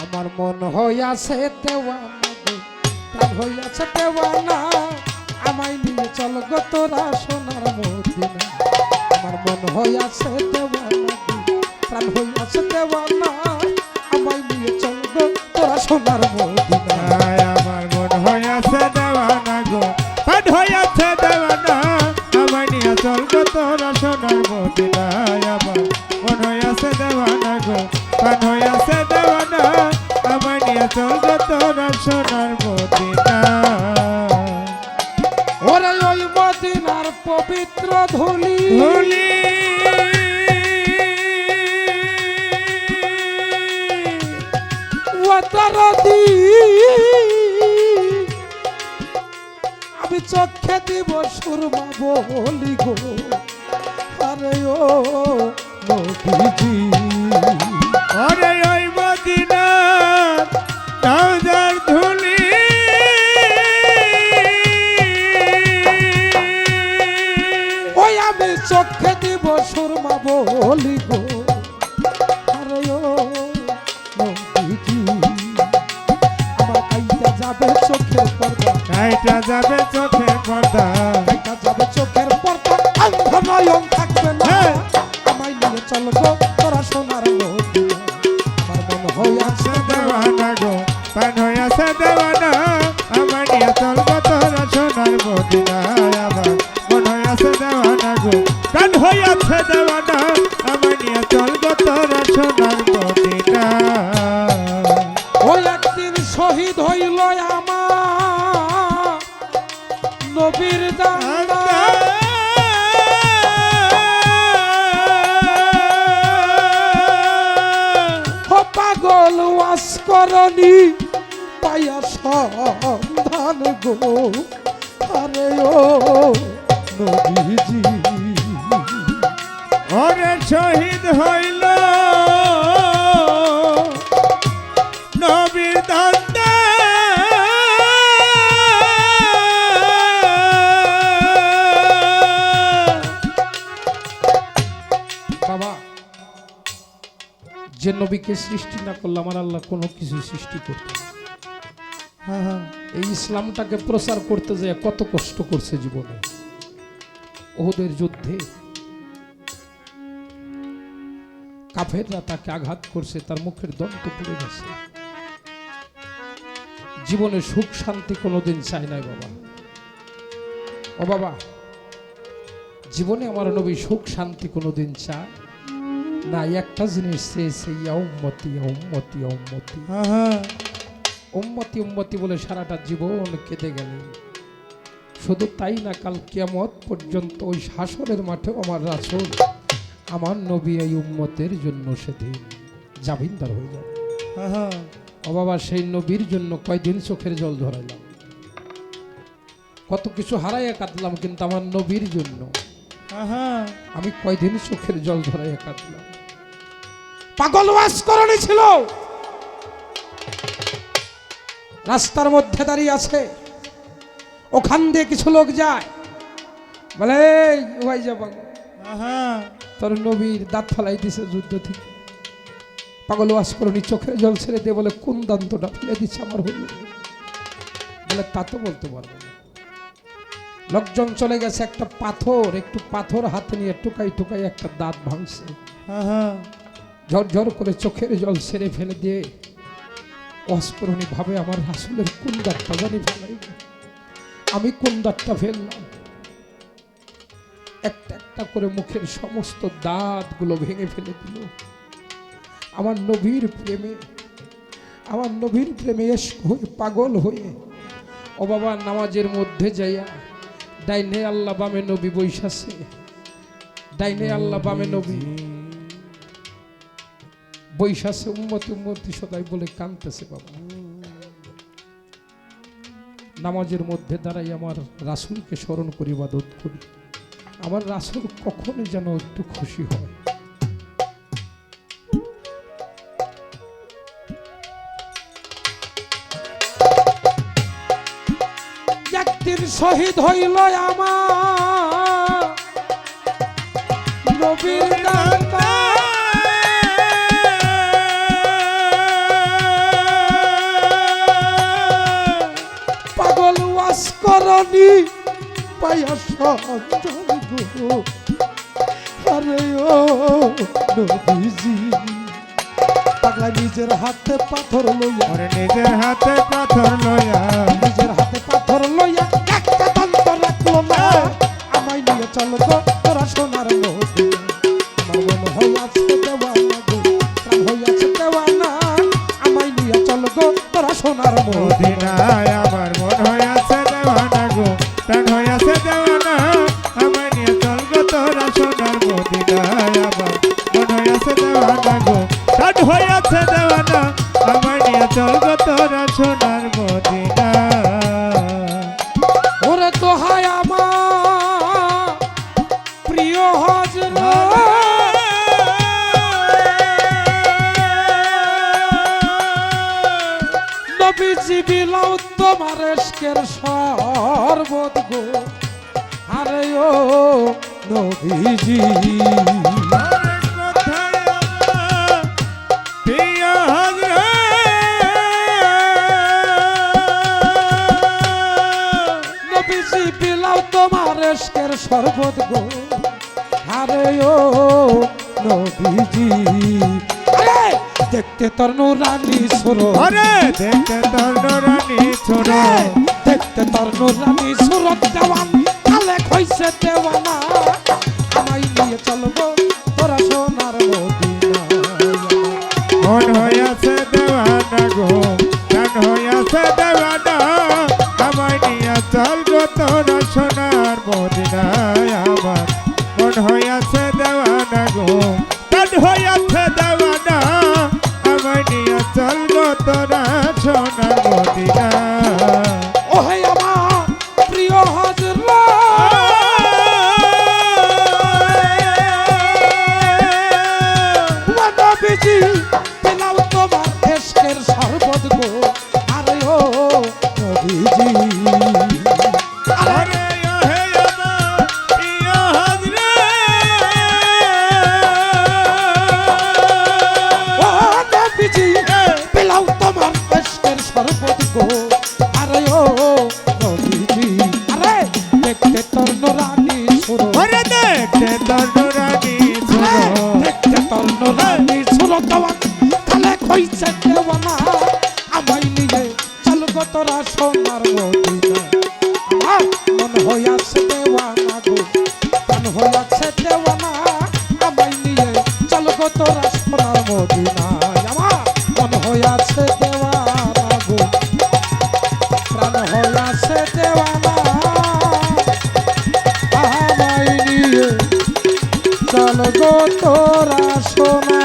আমার মন হইয়াছে দেওয়ানা হইয়াছে দেওয়ানা। আমায় নিয়ে চল গো তোরা সোনার মদিনা। আমার মন হইয়াছে দেওয়ানা হইয়াছে দেওয়ানা। আমায় নিয়ে চল গো তোরা সোনার মদিনা। আমায় নিয়ে চল গো তোরা সোনার মদিনা ওরে ওই মদিনার পবিত্র ধুলি। ওয়াতারাদি আমি চোখে দিব সুরমা বলি গো। আরে ও নবীজি। ওরে যাবে চোখের পর্দা। কাইটা যাবে চোখে পর্দা। কাইটা যাবে চোখের পর্দা। অন্ধ নয়ন থাকবে না। আমায় নিয়ে চল গো তোরা সোনার মদিনা আমার মন হইয়াছে দেওয়ানা। গো পান হইয়াছে দেওয়ানা। আমার নিয়ে চল গো তোরা সোনার মদিনায় আমার মন হইয়াছে দেওয়ানা গো প্রাণ হইয়াছে দেওয়ানা। নবীর দানা ও পাগল ওয়াস করনি পাইয়া সন্ধান গো। আরে ও নবীজি। ওরে শহীদ হইল যে নবীকে সৃষ্টি না করলে আমার আল্লাহ কোনো কিছু সৃষ্টি করতে না। এই ইসলামটাকে প্রচার করতে যায় কত কষ্ট করছে জীবনে। ওদের যুদ্ধে কাফেররা তাকে আঘাত করছে, তার মুখের দন্ত পড়ে গেছে। জীবনে সুখ শান্তি কোনোদিন চায় নাই বাবা। ও বাবা, জীবনে আমার নবী সুখ শান্তি কোনোদিন চায় না একটা জিনিস চেয়েছে ইয়া উম্মতি উম্মতি উম্মতি। উম্মতি উম্মতি বলে সারাটা জীবন কেটে গেলেন শুধু তাই না কাল কিয়ামত পর্যন্ত ওই শাসনের মাঠেও আমার রাসূল আমার নবী এই উম্মতের জন্য সেদিন জামিনদার হয়ে যাবে। ও বাবা সেই নবীর জন্য কয়দিন চোখের জল ধরাইলাম। কত কিছু হারাইয়া কাটলাম কিন্তু আমার নবীর জন্য আমি কয়দিন চোখের জল ধরাইয়া কাটলাম পাগল ওয়াস করণী ছিল। রাস্তার মধ্যে দাঁড়িয়ে আছে। ওখান দিয়ে কিছু লোক যায়। বলে "এই, ওই যা পাগল। তোর নবীর দাঁত ফেলাই দিছে যুদ্ধ থেকে। পাগল ওয়াস করণী চোখের জল ছেড়ে দিয়ে বলে কোন দান্তটা ফেলে দিচ্ছে আমার হইল? বলে তা তো বলতে পারব না। লোকজন চলে গেছে একটা পাথর একটু পাথর হাতে নিয়ে টুকাই টুকাই একটা দাঁত ভাঙছে। ঝরঝর করে চোখের জল ছেড়ে ফেলে দিয়ে অস্ফুরণী ভাবে আমার রাসুলের কোন দাঁতটা জানি ফেলাই আমি কোন দাঁতটা ফেললাম। একটা একটা করে মুখের সমস্ত দাঁতগুলো ভেঙে ফেলে দিল। আমার নবীর প্রেমে আমার নবীর প্রেমে এসক হয়ে পাগল হয়ে ও বাবা নামাজের মধ্যে যাইয়া ডাইনে আল্লাহ বামে নবী বৈশাছে ডাইনে আল্লাহ বামে নবী। বৈশাসে উম্মতি উম্মতি সদাই বলে কানতেছে বাবা। নামাজের মধ্যে দাঁড়াই আমার রাসুলকে স্মরণ করি দোধ করি। আমার রাসুল কখনই যেন একটু খুশি হয়। শহীদ হইল আমার। পাগল ওয়াস করনি নিজের হাতে পাথর লইয়া। নিজের হাতে পাথর লইয়া। নিজের হাতে পাথর লইয়া চল গো তোরা সোনার মদিনা। ওরে তো হায় আমার প্রিয় হজরা নবীজি বিলাও তোমার এসকের শরবত গো। আরে ও নবীজি। তোমার এসকের শরবত গো। আরে ও নবীজি। আরে! দেখতে তোর নুরানি সুরো। আরে! দেখতে তোর রানী ছোট দেখতে তোর নুরানি সুরত দেওয়ান। কালে খইছে দেওয়ানা। আমায় নিয়ে চলবো তোরা সোনার মদিনা। মন হইয়াছে দেওয়ানা গো। প্রাণ হইয়াছে দেওয়ানা। আমায় নিয়ে চল গো তোরা সোনার का গো। আরে ও নবীজি আরে দেখতে তোর নোরানি সুরো ওরে দেখতে দণ্ডরানী ছোট দেখতে তোর নোরানি সুরো দেওয়ান কালে খইছে দেওয়ানা আমায় নিয়ে চল গো তোরা সোনার মদিনা আমার মন হইয়াছে দেওয়ানা প্রাণ হইয়াছে দেওয়ানা আমায় নিয়ে চল গো তোরা সোনা।